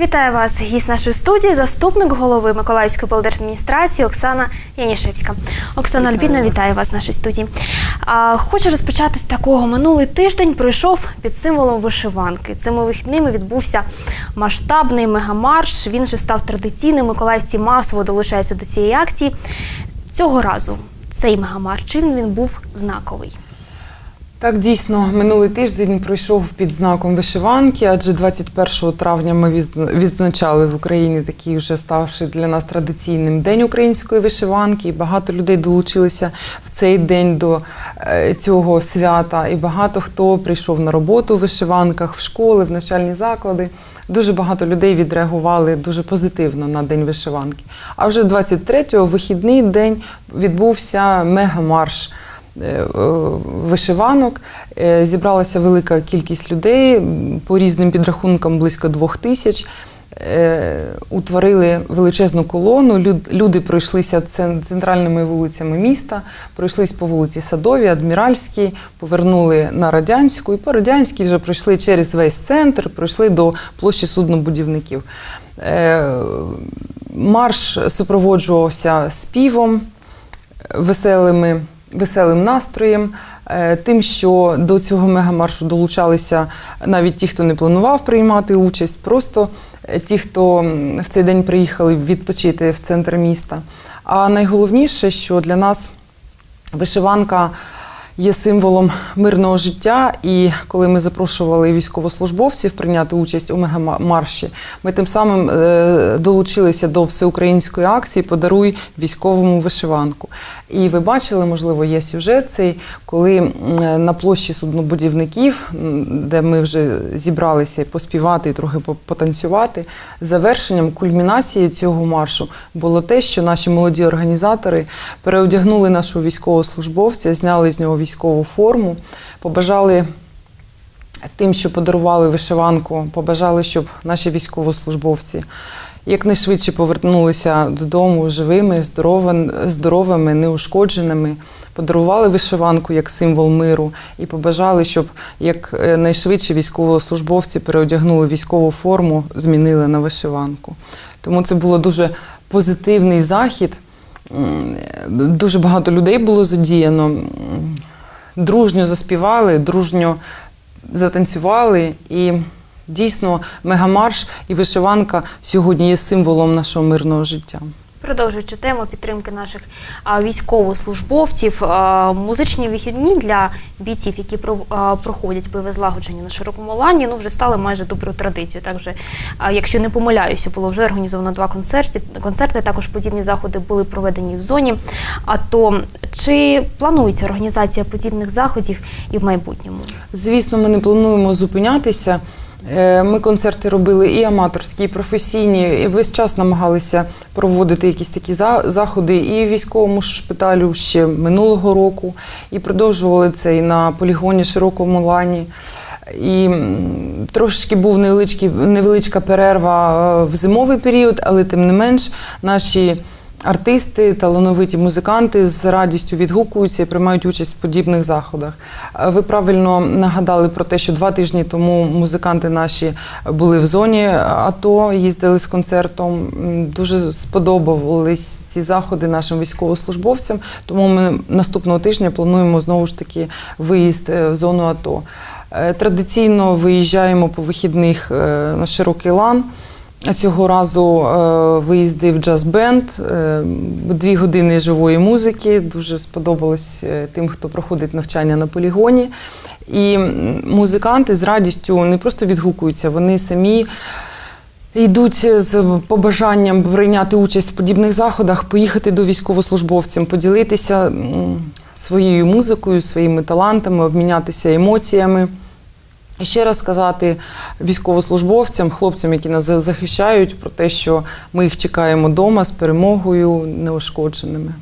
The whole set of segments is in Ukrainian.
Вітаю вас, гість нашої студії, заступник голови Миколаївської облдержадміністрації Оксана Янішевська. Оксана Альбіна, вітаю вас в нашій студії. А, хочу розпочати з такого. Минулий тиждень пройшов під символом вишиванки. Цими вихідними відбувся масштабний мегамарш. Він вже став традиційним. Миколаївці масово долучаються до цієї акції. Цього разу цей мегамарш, чим він був знаковий? Так, дійсно, минулий тиждень пройшов під знаком вишиванки, адже 21 травня ми відзначали в Україні такий вже ставши для нас традиційним День української вишиванки. І багато людей долучилися в цей день до е, цього свята. І багато хто прийшов на роботу в вишиванках, в школи, в навчальні заклади. Дуже багато людей відреагували дуже позитивно на День вишиванки. А вже 23-го, вихідний день, відбувся мегамарш вишиванок. Е, Зібралася велика кількість людей, по різним підрахункам близько двох тисяч. Е, Утворили величезну колону. Люди пройшлися центральними вулицями міста, пройшлись по вулиці Садовій, Адміральській, повернули на Радянську і по Радянській вже пройшли через весь центр, пройшли до площі суднобудівників. Е, Марш супроводжувався співом, веселими, веселим настроєм, е, тим, що до цього мегамаршу долучалися навіть ті, хто не планував приймати участь, просто е, ті, хто в цей день приїхали відпочити в центр міста. А найголовніше, що для нас вишиванка. Є символом мирного життя, і коли ми запрошували військовослужбовців прийняти участь у мегамарші, ми тим самим е, долучилися до всеукраїнської акції Подаруй військовому вишиванку. І ви бачили, можливо, є сюжет цей, коли на площі суднобудівників, де ми вже зібралися поспівати і трохи потанцювати, завершенням кульмінацією цього маршу було те, що наші молоді організатори переодягнули нашого військовослужбовця, зняли з нього військову форму, побажали тим, що подарували вишиванку, побажали, щоб наші військовослужбовці якнайшвидше повернулися додому живими, здоровими, неушкодженими. Подарували вишиванку як символ миру і побажали, щоб якнайшвидше військовослужбовці переодягнули військову форму, змінили на вишиванку. Тому це було дуже позитивний захід. Дуже багато людей було задіяно. Дружньо заспівали, дружньо затанцювали. І дійсно мегамарш і вишиванка сьогодні є символом нашого мирного життя. Продовжуючи тему підтримки наших військовослужбовців, музичні вихідні для бійців, які про- проходять бойове злагодження на широкому лані, ну вже стали майже доброю традицією. Так вже, якщо не помиляюся, було вже організовано два концерти. Концерти також подібні заходи були проведені в зоні. А то чи планується організація подібних заходів і в майбутньому? Звісно, ми не плануємо зупинятися. Е, Ми концерти робили і аматорські, і професійні, і весь час намагалися проводити якісь такі заходи і в військовому шпиталю ще минулого року, і продовжували це і на полігоні широкому лані. І трошечки був невеличка перерва е, в зимовий період, але тим не менш наші артисти, талановиті музиканти з радістю відгукуються і приймають участь в подібних заходах. Е, Ви правильно нагадали про те, що два тижні тому музиканти наші були в зоні АТО, їздили з концертом. Дуже сподобались ці заходи нашим військовослужбовцям. Тому ми наступного тижня плануємо знову ж таки виїзд е, в зону АТО. Е, Традиційно виїжджаємо по вихідних е, на широкий лан. Цього разу е, виїздив джаз-бенд, е, дві години живої музики. Дуже сподобалось е, тим, хто проходить навчання на полігоні. І музиканти з радістю не просто відгукуються, вони самі. Йдуть з побажанням прийняти участь в подібних заходах, поїхати до військовослужбовців, поділитися своєю музикою, своїми талантами, обмінятися емоціями. Ще раз сказати військовослужбовцям, хлопцям, які нас захищають, про те, що ми їх чекаємо вдома з перемогою неушкодженими.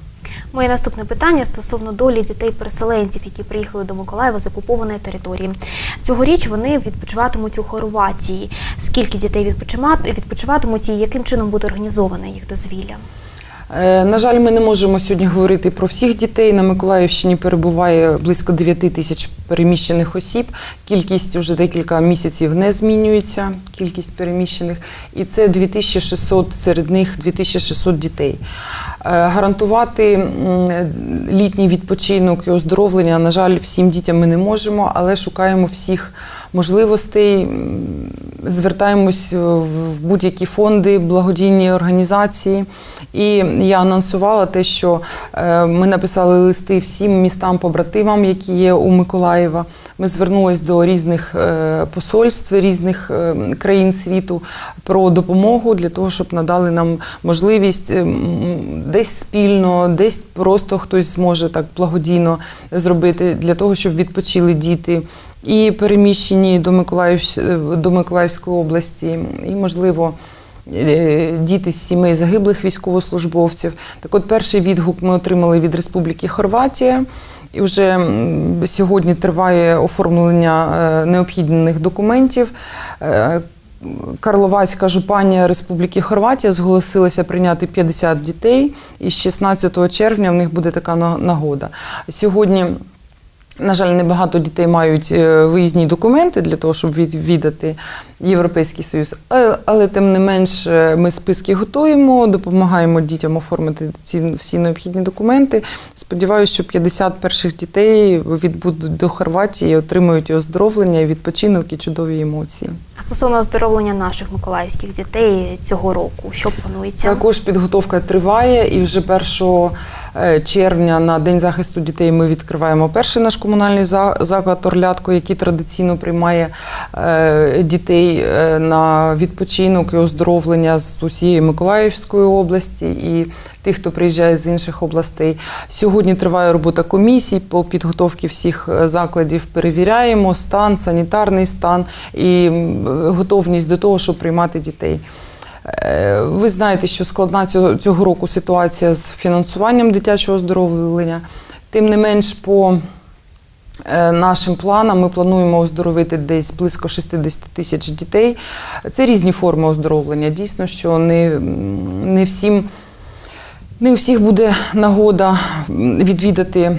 Моє наступне питання стосовно долі дітей-переселенців, які приїхали до Миколаєва з окупованої території. Цьогоріч вони відпочиватимуть у Хорватії. Скільки дітей відпочиватимуть і яким чином буде організоване їх дозвілля? Е, На жаль, ми не можемо сьогодні говорити про всіх дітей. На Миколаївщині перебуває близько 9 тисяч переміщених осіб. Кількість вже декілька місяців не змінюється, кількість переміщених. І це 2600, серед них 2600 дітей. Е, Гарантувати літній відпочинок і оздоровлення, на жаль, всім дітям ми не можемо, але шукаємо всіх можливостей, звертаємось в будь-які фонди, благодійні організації. І я анонсувала те, що е, ми написали листи всім містам-побратимам, які є у Миколаєва. Ми звернулись до різних е, посольств різних е, країн світу про допомогу для того, щоб надали нам можливість е, десь спільно, десь просто хтось зможе так благодійно зробити для того, щоб відпочили діти. І переміщені до, Миколаїв, до Миколаївської області, і, можливо, е, діти з сімей загиблих військовослужбовців. Так от перший відгук ми отримали від Республіки Хорватія. І вже сьогодні триває оформлення е, необхідних документів. Е, Карловацька жупанія Республіки Хорватія зголосилася прийняти 50 дітей, і з 16 червня в них буде така нагода. Сьогодні на жаль, небагато дітей мають е, виїзні документи для того, щоб відвідати Європейський Союз. Але, але тим не менш, е, ми списки готуємо, допомагаємо дітям оформити ці всі необхідні документи. Сподіваюся, що 50 перших дітей відбудуть до Хорватії, отримують оздоровлення, і відпочинок, і чудові емоції. Стосовно оздоровлення наших миколаївських дітей цього року, що планується? Також підготовка триває, і вже 1 е, червня на День захисту дітей ми відкриваємо перший наш комунальний заклад Орлятко, який традиційно приймає е, дітей е, на відпочинок і оздоровлення з усієї Миколаївської області і тих, хто приїжджає з інших областей. Сьогодні триває робота комісій по підготовці всіх закладів. Перевіряємо стан, санітарний стан і готовність до того, щоб приймати дітей. Е, Ви знаєте, що складна цього, року ситуація з фінансуванням дитячого оздоровлення. Тим не менш, по е, нашим планам ми плануємо оздоровити десь близько 60 тисяч дітей. Це різні форми оздоровлення. Дійсно, що не, не всім. Не у всіх буде нагода відвідати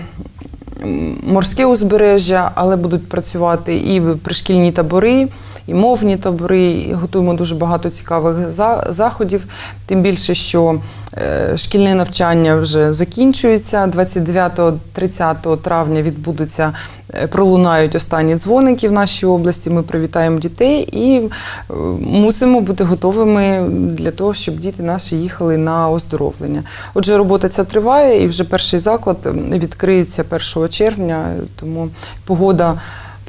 морське узбережжя, але будуть працювати і пришкільні табори, і мовні табори. І готуємо дуже багато цікавих заходів. Тим більше, що е, шкільне навчання вже закінчується. 29-30 травня відбудуться, е, пролунають останні дзвоники в нашій області. Ми привітаємо дітей і е, мусимо бути готовими для того, щоб діти наші їхали на оздоровлення. Отже, робота ця триває, і вже перший заклад відкриється 1 червня, тому погода.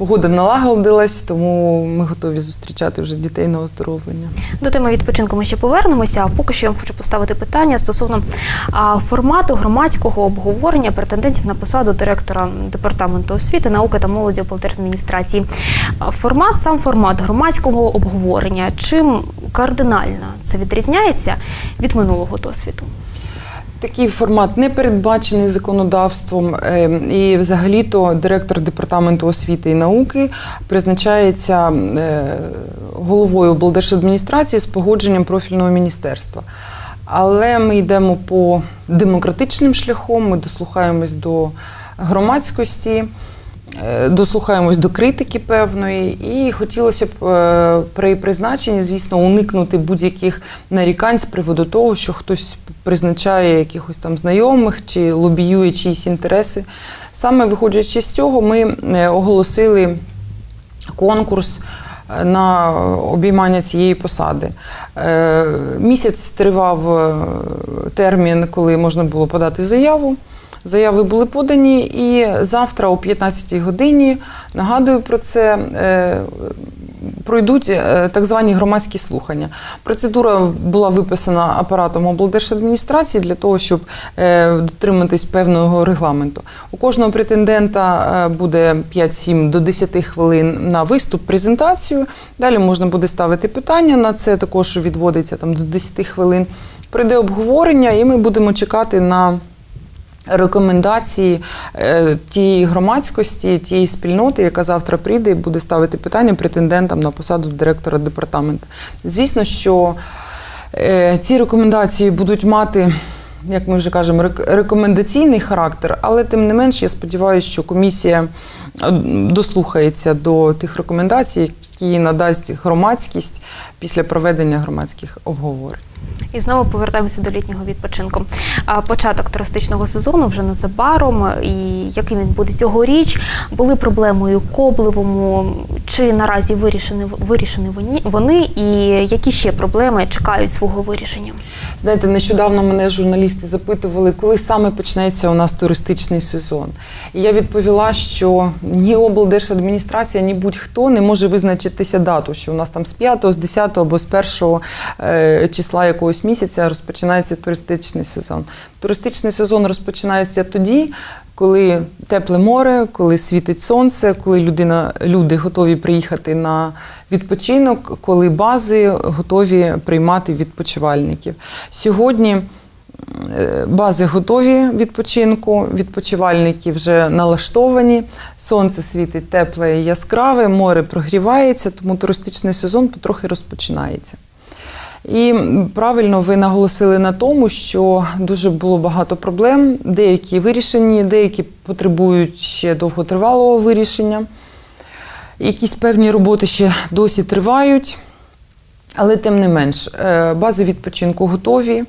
Погода налагодилась, тому ми готові зустрічати вже дітей на оздоровлення. До теми відпочинку ми ще повернемося. А поки що я вам хочу поставити питання стосовно формату громадського обговорення претендентів на посаду директора департаменту освіти, науки та молоді облдержадміністрації. Формат, сам формат громадського обговорення. Чим кардинально це відрізняється від минулого досвіду? Такий формат не передбачений законодавством, е, і взагалі-то директор департаменту освіти і науки призначається е, головою облдержадміністрації з погодженням профільного міністерства. Але ми йдемо по демократичним шляхом, ми дослухаємось до громадськості. Е, Дослухаємось до критики певної, і хотілося б е, при призначенні, звісно, уникнути будь-яких нарікань з приводу того, що хтось призначає якихось там знайомих чи лобіює чиїсь інтереси. Саме виходячи з цього, ми е, оголосили конкурс на обіймання цієї посади. Місяць тривав термін, коли можна було подати заяву. Заяви були подані, і завтра о 15-й годині нагадую про це. е, Пройдуть е, так звані громадські слухання. Процедура була виписана апаратом облдержадміністрації для того, щоб е, дотриматись певного регламенту. У кожного претендента буде 5-7 до 10 хвилин на виступ, презентацію. Далі можна буде ставити питання на це, також відводиться там до 10 хвилин. Пройде обговорення, і ми будемо чекати на рекомендації е, тієї громадськості, тієї спільноти, яка завтра прийде і буде ставити питання претендентам на посаду директора департаменту. Звісно, що е, ці рекомендації будуть мати як ми вже кажемо, рекомендаційний характер, але тим не менш, я сподіваюся, що комісія е, дослухається до тих рекомендацій, які надасть громадськість після проведення громадських обговорень. І знову повертаємося до літнього відпочинку. Початок туристичного сезону вже незабаром. І яким він буде цьогоріч? Були проблеми у Коблевому? Чи наразі вирішені вирішені вони? І які ще проблеми чекають свого вирішення? Знаєте, нещодавно мене журналісти запитували, коли саме почнеться у нас туристичний сезон. І я відповіла, що ні облдержадміністрація, ні будь-хто не може визначитися дату, що у нас там з 5, з 10 або з 1 е, числа якогось місяця розпочинається туристичний сезон. Туристичний сезон розпочинається тоді. Коли тепле море, коли світить сонце, коли людина, люди готові приїхати на відпочинок, коли бази готові приймати відпочивальників. Сьогодні е, бази готові відпочинку, відпочивальники вже налаштовані, сонце світить тепле і яскраве, море прогрівається, тому туристичний сезон потрохи розпочинається. І правильно ви наголосили на тому, що дуже було багато проблем, деякі вирішені, деякі потребують ще довготривалого вирішення. Якісь певні роботи ще досі тривають, але тим не менш, е, бази відпочинку готові,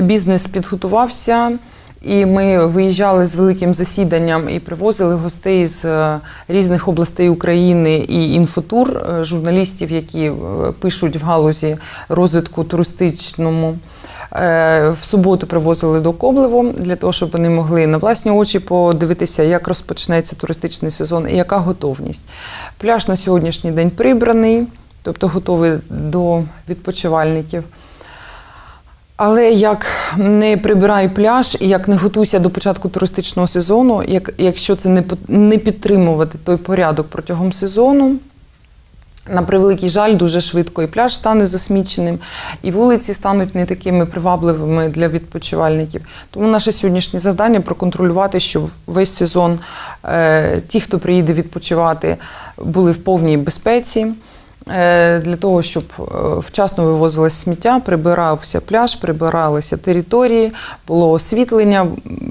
бізнес підготувався. І ми виїжджали з великим засіданням і привозили гостей з е, різних областей України і інфотур, е, журналістів, які е, пишуть в галузі розвитку туристичному. В суботу привозили до Коблево для того, щоб вони могли на власні очі подивитися, як розпочнеться туристичний сезон і яка готовність. Пляж на сьогоднішній день прибраний, тобто готовий до відпочивальників. Але як не прибирай пляж і як не готуйся до початку туристичного сезону, як, якщо це не, не підтримувати той порядок протягом сезону, на превеликий жаль, дуже швидко і пляж стане засміченим, і вулиці стануть не такими привабливими для відпочивальників. Тому наше сьогоднішнє завдання проконтролювати, щоб весь сезон е, ті, хто приїде відпочивати, були в повній безпеці. Е, Для того, щоб е, вчасно вивозилось сміття, прибирався пляж, прибиралися території, було освітлення,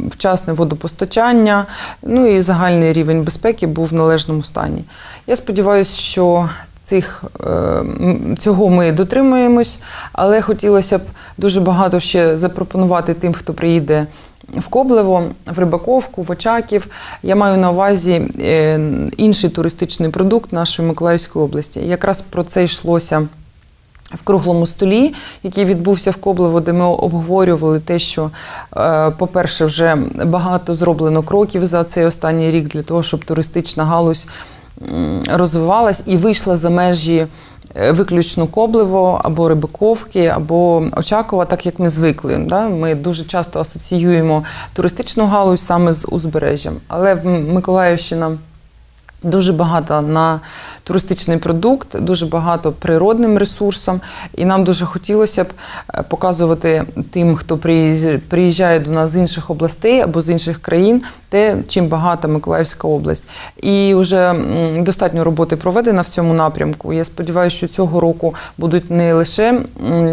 вчасне водопостачання, ну і загальний рівень безпеки був в належному стані. Я сподіваюся, що цих, е, цього ми дотримуємось, але хотілося б дуже багато ще запропонувати тим, хто приїде в Коблево, в Рибаковку, в Очаків. Я маю на увазі е, інший туристичний продукт нашої Миколаївської області. Якраз про це йшлося. В круглому столі, який відбувся в Коблево, де ми обговорювали те, що, е, по-перше, вже багато зроблено кроків за цей останній рік для того, щоб туристична галузь розвивалась і вийшла за межі виключно кобливо або Рибаковки, або Очакова, так як ми звикли. Да? Ми дуже часто асоціюємо туристичну галузь саме з узбережжям. Але Миколаївщина. Дуже багато на туристичний продукт, дуже багато природним ресурсом, і нам дуже хотілося б е, показувати тим, хто приїжджає до нас з інших областей або з інших країн, те, чим багата Миколаївська область. І вже достатньо роботи проведено в цьому напрямку. Я сподіваюся, що цього року будуть не лише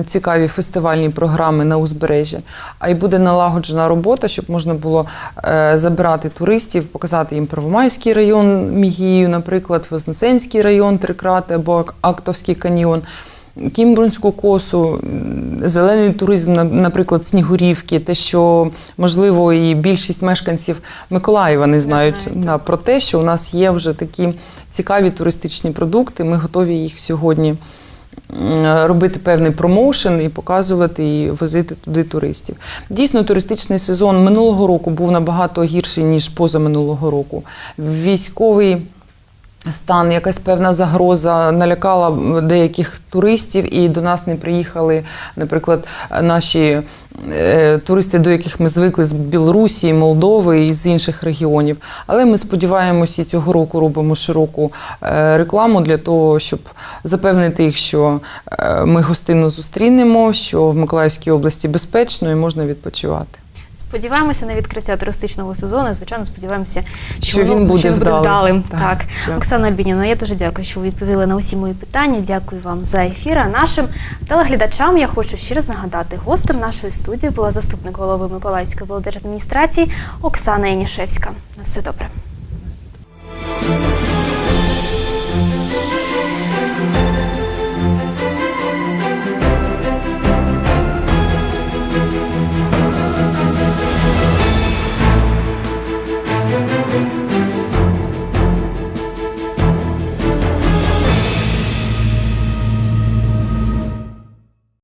цікаві фестивальні програми на узбережжі, а й буде налагоджена робота, щоб можна було е, забирати туристів, показати їм Первомайський район Мігію, наприклад, Вознесенський район Трикрати або Актовський каньйон. Кімбрунську косу, зелений туризм, наприклад, Снігурівки, те, що можливо і більшість мешканців Миколаєва не знають да, про те, що у нас є вже такі цікаві туристичні продукти. Ми готові їх сьогодні робити певний промоушен і показувати і возити туди туристів. Дійсно, туристичний сезон минулого року був набагато гірший ніж позаминулого року. Військовий стан, якась певна загроза налякала деяких туристів, і до нас не приїхали, наприклад, наші е, туристи, до яких ми звикли з Білорусі, Молдови і з інших регіонів. Але ми сподіваємося, цього року робимо широку е, рекламу для того, щоб запевнити їх, що е, ми гостинно зустрінемо, що в Миколаївській області безпечно і можна відпочивати. Сподіваємося на відкриття туристичного сезону. Звичайно, сподіваємося, що, Що воно- він буде що вдалим. вдалим. Так, Так, так. Оксана Бініна, я дуже дякую, що ви відповіли на усі мої питання. Дякую вам за ефір. А нашим телеглядачам я хочу ще раз нагадати, гостем нашої студії була заступник голови Миколаївської облдержадміністрації Оксана Янішевська. На все добре.